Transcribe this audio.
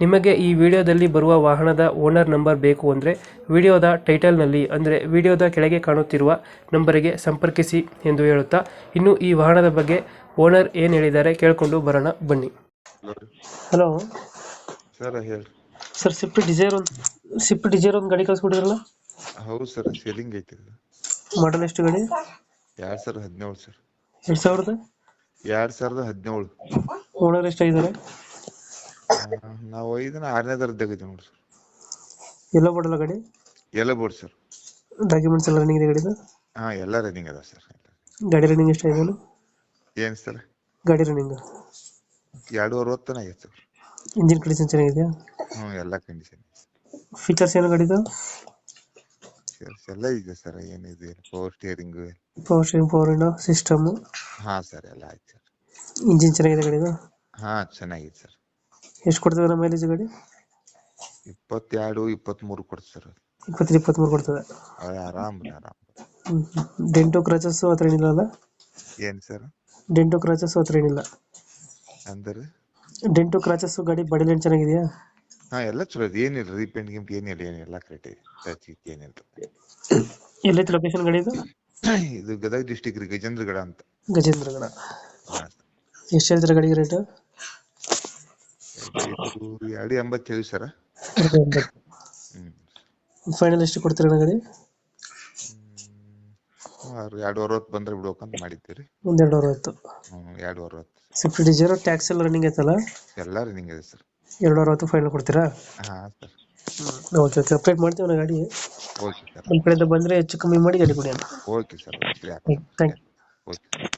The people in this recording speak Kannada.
ನಿಮಗೆ ಈ ವಿಡಿಯೋದಲ್ಲಿ ಬರುವ ವಾಹನದ ಓನರ್ ನಂಬರ್ ಬೇಕು ಅಂದರೆ ವಿಡಿಯೋದ ಟೈಟಲ್ನಲ್ಲಿ ಅಂದರೆ ವಿಡಿಯೋದ ಕೆಳಗೆ ಕಾಣುತ್ತಿರುವ ನಂಬರಿಗೆ ಸಂಪರ್ಕಿಸಿ ಎಂದು ಹೇಳುತ್ತಾ ಇನ್ನು ಈ ವಾಹನದ ಬಗ್ಗೆ ಓನರ್ ಏನು ಹೇಳಿದ್ದಾರೆ ಕೇಳಿಕೊಂಡು ಬರೋಣ ಬನ್ನಿ. Hello. Sir sir Swift Dzire ಒಂದು ಸಿಪ್ ಡಿಸೈರ್ ಒಂದು ಗಾಡಿ ಕಳ್ಸ್ಕೊಟ್ಟಿದ್ರಲ್ಲ? ಹೌದು ಸರ್ ಸೇಲಿಂಗ್ ಐತಿ ಮಾಡಲ್ ಎಷ್ಟು ಗಾಡಿ? ಎರಡ್ ಸಾವಿರದ ಹದಿನೇಳು ಸರ್. ಎರಡು ಸಾವಿರದ? ಎರಡ್ ಸಾವಿರದ ಹದಿನೇಳು. ಓನರ್ ಎಷ್ಟಾಗಿದ್ದಾರೆ? ನಾವು ಐದನ ಆರನೇ ದರದಾಗ ಇದ್ದೀವಿ ನೋಡಿ ಸರ್. ಎಲ್ಲ ಬೋರ್ಡಲ್ಲ ಗಾಡಿ? ಎಲ್ಲ ಬೋರ್ಡ್ ಸರ್. ಡಾಕ್ಯುಮೆಂಟ್ಸ್ ಎಲ್ಲ ರನ್ನಿಂಗ್ ಇದೆ ಗಾಡಿದು? ಹಾ ಎಲ್ಲ ರನ್ನಿಂಗ್ ಇದೆ ಸರ್. ಗಾಡಿ ರನ್ನಿಂಗ್ ಎಷ್ಟಾಗಿದೆ ಏನ್ ಸರ್? ಗಾಡಿ ರನ್ನಿಂಗ್ ಎರಡು ಅರವತ್ತನ ಆಗೈತೆ ಸರ್. ಇಂಜಿನ್ ಕಂಡೀಷನ್ ಚೆನ್ನಾಗಿದೆಯಾ? ಹ್ಞೂ ಎಲ್ಲ ಕಂಡೀಷನ್ ಫೀಚರ್ಸ್ ಏನು ಗಾಡಿದು? ಎಲ್ಲ ಇದೆ ಸರ್. ಏನಿದೆ power steering power steering power window system ಹಾ ಸರ್ ಎಲ್ಲ ಆಯ್ತು ಸರ್. ಇಂಜಿನ್ ಚೆನ್ನಾಗಿದೆ ಗಾಡಿದು? ಹಾ ಚೆನ್ನಾಗಿದೆ ಸರ್. ಎಷ್ಟು ಕೊಡ್ತದೆ ಮೈಲೇಜ್ ಗಾಡಿ? ಇಪ್ಪತ್ತೆರಡು ಇಪ್ಪತ್ಮೂರು ಕೊಡ್ತಾರೆ ಇಪ್ಪತ್ತು ಇಪ್ಪತ್ಮೂರು ಕೊಡ್ತದೆ. ಆರಾಮ್ ರೀ ಆರಾಮ್. ಡೆಂಟೋ ಕ್ರಾಚಸ್ ಹತ್ರ ಏನಿಲ್ಲ ಅಲ್ಲ? ಏನ್ ಸರ್? ಡೆಂಟೋ ಕ್ರಾಚಸ್ ಹತ್ರ ಏನಿಲ್ಲ. ಅಂದ್ರೆ? ಡೆಂಟೋ ಕ್ರಾಚಸ್ ಗಾಡಿ ಬಡಿ ಲೈನ್ ಚೆನ್ನಾಗಿದೆಯಾ? ಹಾ ಎಲ್ಲ ಚಲೋ ಇದೆ. ಏನಿಲ್ಲ ರೀಪೇಂಟ್ ಗಿಂಪ್ ಏನಿಲ್ಲ ಏನಿಲ್ಲ ಕರೆಕ್ಟ್ ಇದೆ. ಟಚ್ ಗಿಚ್ ಏನಿಲ್ಲ. ಎಲ್ಲೈತಿ ಲೊಕೇಶನ್ ಗಾಡಿ ಇದು? ಇದು ಗದಗ ಡಿಸ್ಟಿಕ್ ರೀ ಗಜೇಂದ್ರಗಡ ಅಂತ. ಗಜೇಂದ್ರಗಡ. ಎಷ್ಟು ಹೇಳ್ತಾರೆ ಗಾಡಿಗೆ ರೇಟ್ ಎರಡು ಎಂಬತ್ತೇಳು ಸರ? ಫೈನಲ್ ಎಷ್ಟು ಕೊಡ್ತೀರ ಗಾಡಿ? ಎರಡು ಅರವತ್ತು ಬಂದ್ರೆ ಬಿಡ್ಬೇಕಂತ ಮಾಡಿದ್ದೀರಿ. ಒಂದೆರಡು ಅರವತ್ತು. ಹ್ಮ್ ಎರಡು ಅರವತ್ತು. ಸ್ವಿಫ್ಟ್ ಡಿಸೈರ್ ಟ್ಯಾಕ್ಸ್ ಎಲ್ಲ ರನ್ನಿಂಗ್ ಐತಲ್ಲ? ಎಲ್ಲ ರನ್ನಿಂಗ್ ಇದೆ ಸರ್. ಎರಡು ಅರವತ್ತು ಫೈನಲ್ ಕೊಡ್ತೀರಾ? ಹಾ ಸರ್. ಓಕೆ ಓಕೆ ಅಪ್ಡೇಟ್ ಮಾಡ್ತೀವಿ ನಾ ಗಾಡಿ. Okay sir. ನಮ್ಮ ಕಡೆಯಿಂದ ಬಂದರೆ ಹೆಚ್ಚು ಕಮ್ಮಿ ಮಾಡಿ ಗಾಡಿ ಕೊಡಿ ಅಣ್ಣ. Okay sir. Okay thank you okay